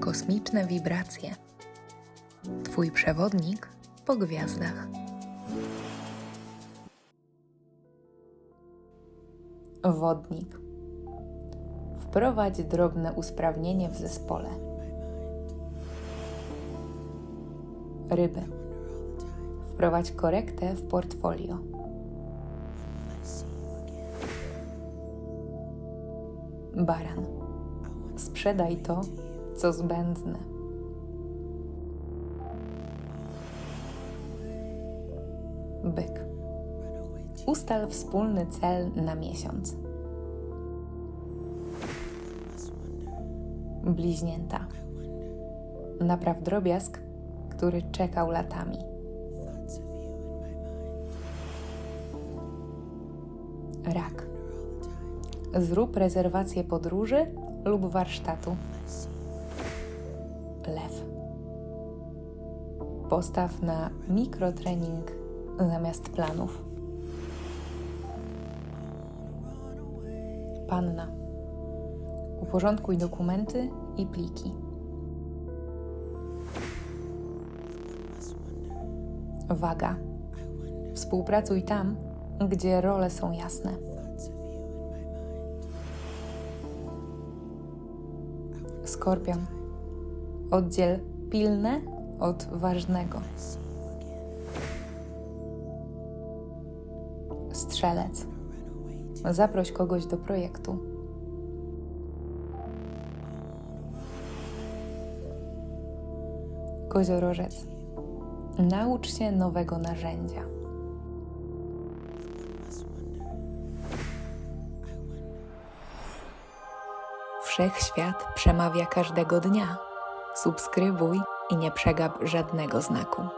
Kosmiczne wibracje. Twój przewodnik po gwiazdach. Wodnik. Wprowadź drobne usprawnienie w zespole. Ryby. Wprowadź korektę w portfolio. Baran. Sprzedaj to, co zbędne. Byk. Ustal wspólny cel na miesiąc. Bliźnięta. Napraw drobiazg, który czekał latami. Rak. Zrób rezerwację podróży lub warsztatu. Lew. Postaw na mikrotrening zamiast planów. Panna. Uporządkuj dokumenty i pliki. Waga. Współpracuj tam, gdzie role są jasne. Skorpion. Oddziel pilne od ważnego. Strzelec. Zaproś kogoś do projektu. Koziorożec. Naucz się nowego narzędzia. Wszechświat przemawia każdego dnia. Subskrybuj i nie przegap żadnego znaku.